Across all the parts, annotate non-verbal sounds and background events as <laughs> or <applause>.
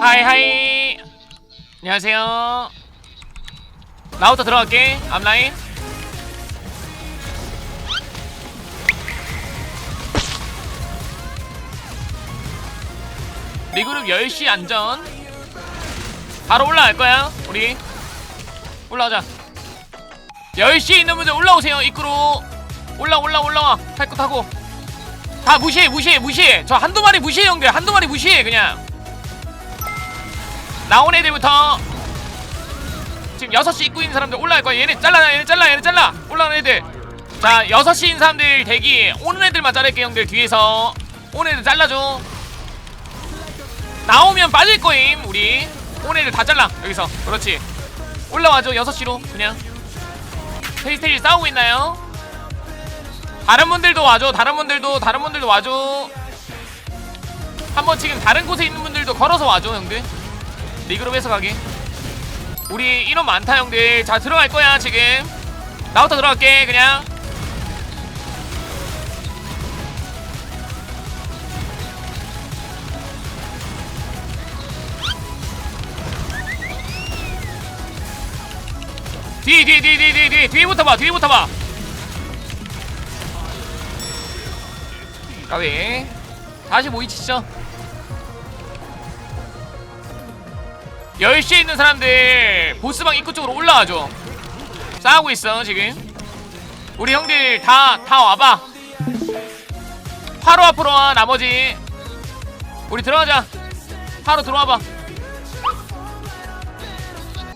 하이 하이. 안녕하세요. 나부터 들어갈게. 앞라인. 리그룹 10시 안전. 바로 올라갈 거야 우리. 올라가자. 10시에 있는 분들 올라오세요 입구로 올라 올라 올라와. 탈거 타고. 다 무시해 무시해 무시해. 저 한두 마리 무시해 형들. 한두 마리 무시해 그냥 나온 애들부터 지금 6시 입구 있는 사람들 올라갈 거야 얘네 잘라 얘네 잘라 얘네 잘라. 올라오는 애들. 자 6시 있는 사람들 대기. 오는 애들만 자를게 형들 뒤에서. 오는 애들 잘라줘. 나오면 빠질 거임 우리. 오는 애들 다 잘라 여기서. 그렇지. 올라와줘 6시로 그냥. 테이스테이 싸우고 있나요? 다른 분들도 와줘 다른 분들도 다른 분들도 와줘. 한번 지금 다른 곳에 있는 분들도 걸어서 와줘 형들 리그룹에서 가게 우리 인원 많다 형들 자 들어갈 거야 지금. 나부터 들어갈게 그냥. 뒤 뒤 뒤 뒤 뒤 뒤 뒤부터 봐 뒤부터 봐. 까비. 다시 모이 치죠 10시에 있는 사람들 보스방 입구 쪽으로 올라와줘. 싸우고 있어 지금. 우리 형들 다 다 와봐. 바로 앞으로 와 나머지. 우리 들어가자. 바로 들어와봐.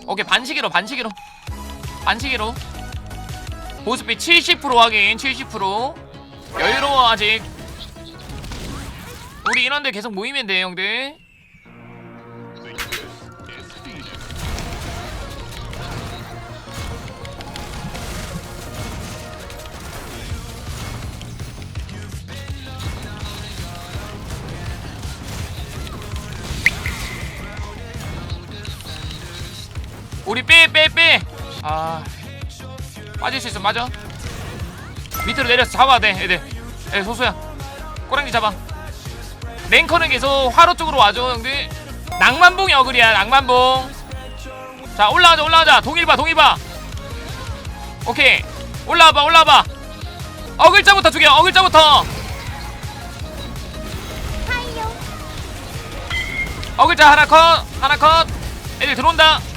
오케이 반시기로 반시기로. 반시기로. 보스비 70% 확인 70% 여유로워 아직. 우리 인원들 계속 모이면 돼 형들 우리 빼빼 빼. 아 빠질 수 있어 맞아. 밑으로 내려서 잡아야 돼 애들. 애 소수야. 꼬랑지 잡아. 랭커는 계속 화로 쪽으로 와줘 형들. 낭만봉이 어글이야 낭만봉. 자 올라가자 올라가자 동일 봐 동일 봐. 오케이 올라와봐 올라와봐. 어글자부터 죽여 어글자부터. 어글자 하나 컷 하나 컷. 애들 들어온다.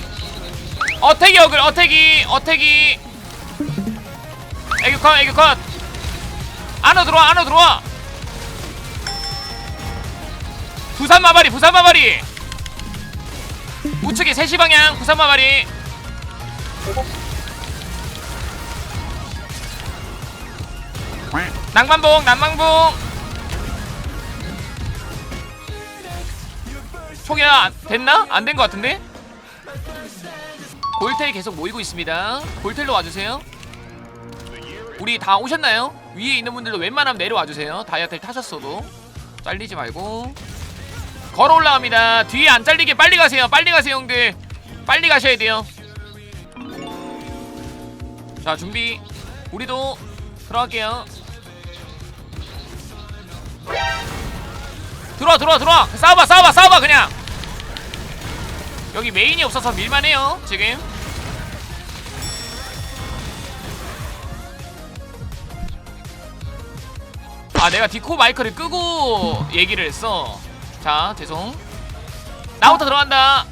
어택이 어글 어택이 어택이. 애교 컷 애교 컷. 안으로 들어와 안으로 들어와. 부산 마바리 부산 마바리 우측에 3시 방향 부산 마바리 낭만봉 낭만봉. 총이야 됐나? 안 된 것 같은데? 골텔 계속 모이고 있습니다. 골텔로 와주세요. 우리 다 오셨나요? 위에 있는 분들도 웬만하면 내려와 주세요. 다이아텔 타셨어도 잘리지 말고 걸어 올라갑니다. 뒤에 안 잘리게 빨리 가세요. 빨리 가세요, 형들. 빨리 가셔야 돼요. 자, 준비. 우리도 들어갈게요. 들어와, 들어와, 들어와. 싸워봐, 싸워봐, 싸워봐, 그냥. 여기 메인이 없어서 밀만해요 지금 아 내가 디코 마이크를 끄고 얘기를 했어. 자 죄송. 나부터 들어간다.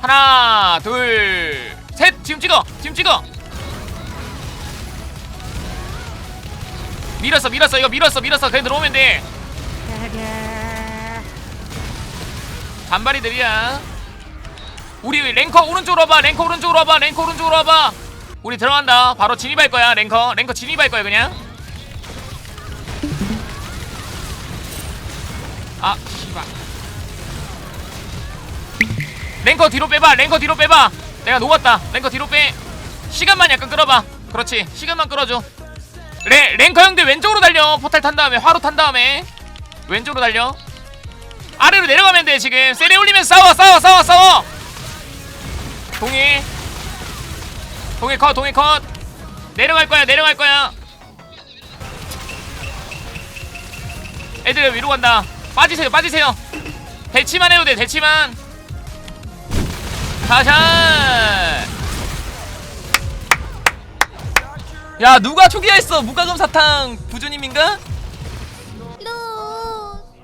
하나 둘 셋. 지금 찍어. 지금 찍어. 밀었어 밀었어. 이거 밀었어 밀었어. 그냥 들어오면 돼. 단발이들이야. 우리 랭커 오른쪽으로 와봐. 랭커 오른쪽으로 와봐. 랭커 오른쪽으로 와봐. 우리 들어간다. 바로 진입할 거야 랭커. 랭커 진입할 거야 그냥 아 씨발. 랭커 뒤로 빼봐 랭커 뒤로 빼봐. 내가 녹았다. 랭커 뒤로 빼. 시간만 약간 끌어봐. 그렇지 시간만 끌어줘. 레, 랭커 형들 왼쪽으로 달려. 포탈 탄 다음에 화로 탄 다음에. 왼쪽으로 달려. 아래로 내려가면 돼 지금. 세레 올리면 싸워 싸워 싸워 싸워. 동일 동일 컷 동일 컷. 내려갈 거야 내려갈 거야. 애들 위로 간다 빠지세요 빠지세요. 대치만 해도 돼 대치만. 샤샤! 야 누가 초기화했어? 무과금 사탕 부주님인가?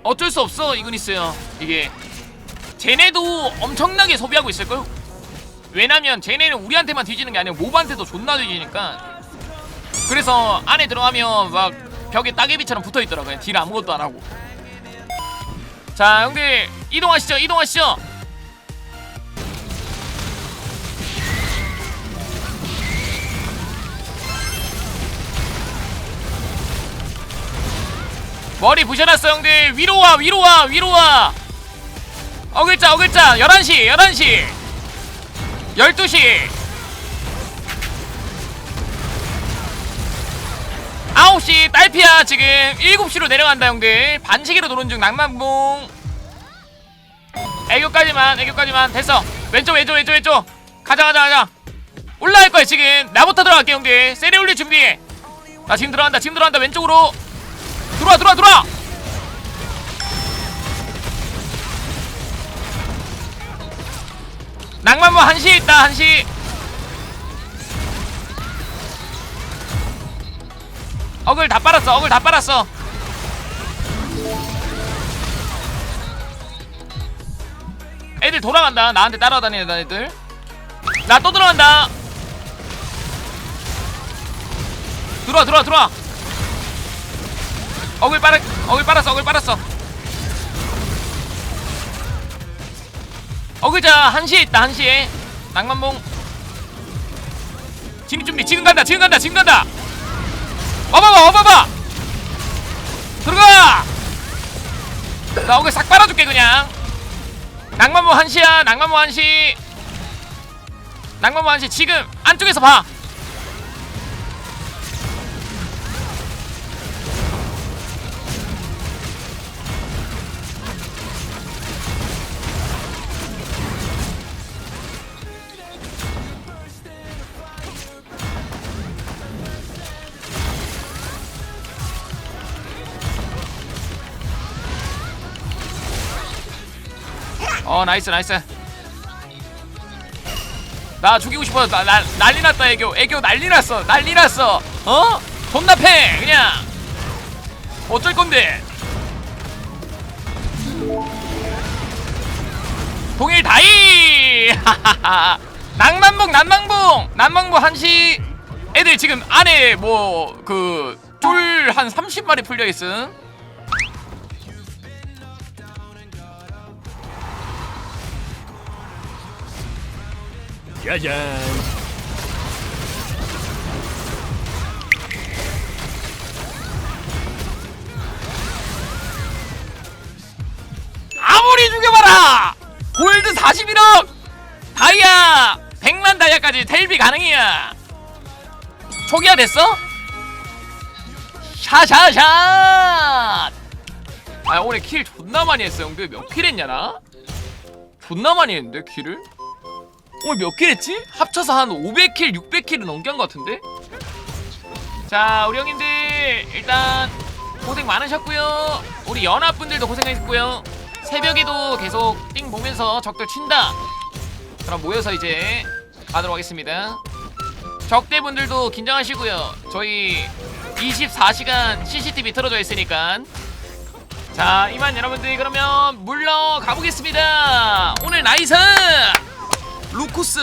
어쩔 수 없어 이그니스요. 이게 쟤네도 엄청나게 소비하고 있을걸? 왜냐면 쟤네는 우리한테만 뒤지는 게 아니라 몹한테도 존나 뒤지니까. 그래서 안에 들어가면 막 벽에 따개비처럼 붙어있더라고요. 딜 아무것도 안 하고 자 형들 이동하시죠 이동하시죠. 머리 부셔놨어 형들 위로 와 위로 와 위로 와. 어글자 어글자. 11시 11시. 12시 9시 딸피야 지금 7시로 내려간다 형들. 반시계로 도는 중 낭만봉 애교까지만 애교까지만 됐어. 왼쪽 왼쪽 왼쪽 왼쪽. 가자 가자 가자. 올라갈 거야 지금. 나부터 들어갈게 형들. 세리 올릴 준비해 나 지금 들어간다 지금 들어간다. 왼쪽으로. 들어와 들어와 들어와. 낭만모 한시 있다 한시 어글 다 빨았어 어글 다 빨았어. 애들 돌아간다. 나한테 따라다니는 애들. 나 또 들어간다. 들어와 들어와 들어와. 어글 빨았 어글 빨았어 어글 빨았어. 어글자 한시에 있다 한시에. 낭만봉. 진입 준비 지금 간다 지금 간다 지금 간다 와봐봐! 들어가! 나 어글 싹 빨아줄게 그냥. 낭만봉 한시야 낭만봉 한시. 낭만봉 한시 지금 안쪽에서 봐 어 나이스 나이스. 나 죽이고 싶어 나, 나 난리 났다 애교. 애교 난리 났어 난리 났어. 어? 존나 패 그냥. 어쩔 건데? 동일 다이! <laughs> 낭만봉 난망봉! 난망봉 한시. 애들 지금 안에 뭐 그 쫄 한 30마리 풀려 있음 짜잔. 아무리 죽여봐라 골드 41억 다이아 100만 다이아까지 텔비 가능이야 초기화 됐어? 샤샤샷 아 오늘 킬 존나 많이 했어 형들 몇 킬 했냐 나? 존나 많이 했는데 킬을? 오늘 몇 킬 했지? 합쳐서 한 500킬 600킬은 넘게 한것 같은데? 자 우리 형님들 일단 고생 많으셨고요. 우리 연합분들도 고생했고요. 새벽에도 계속 띵 보면서 적들 친다. 그럼 모여서 이제 가도록 하겠습니다. 적대분들도 긴장하시고요. 저희 24시간 CCTV 틀어져 있으니까. 자 이만 여러분들 그러면 물러 가보겠습니다. 오늘 나이스 루쿠스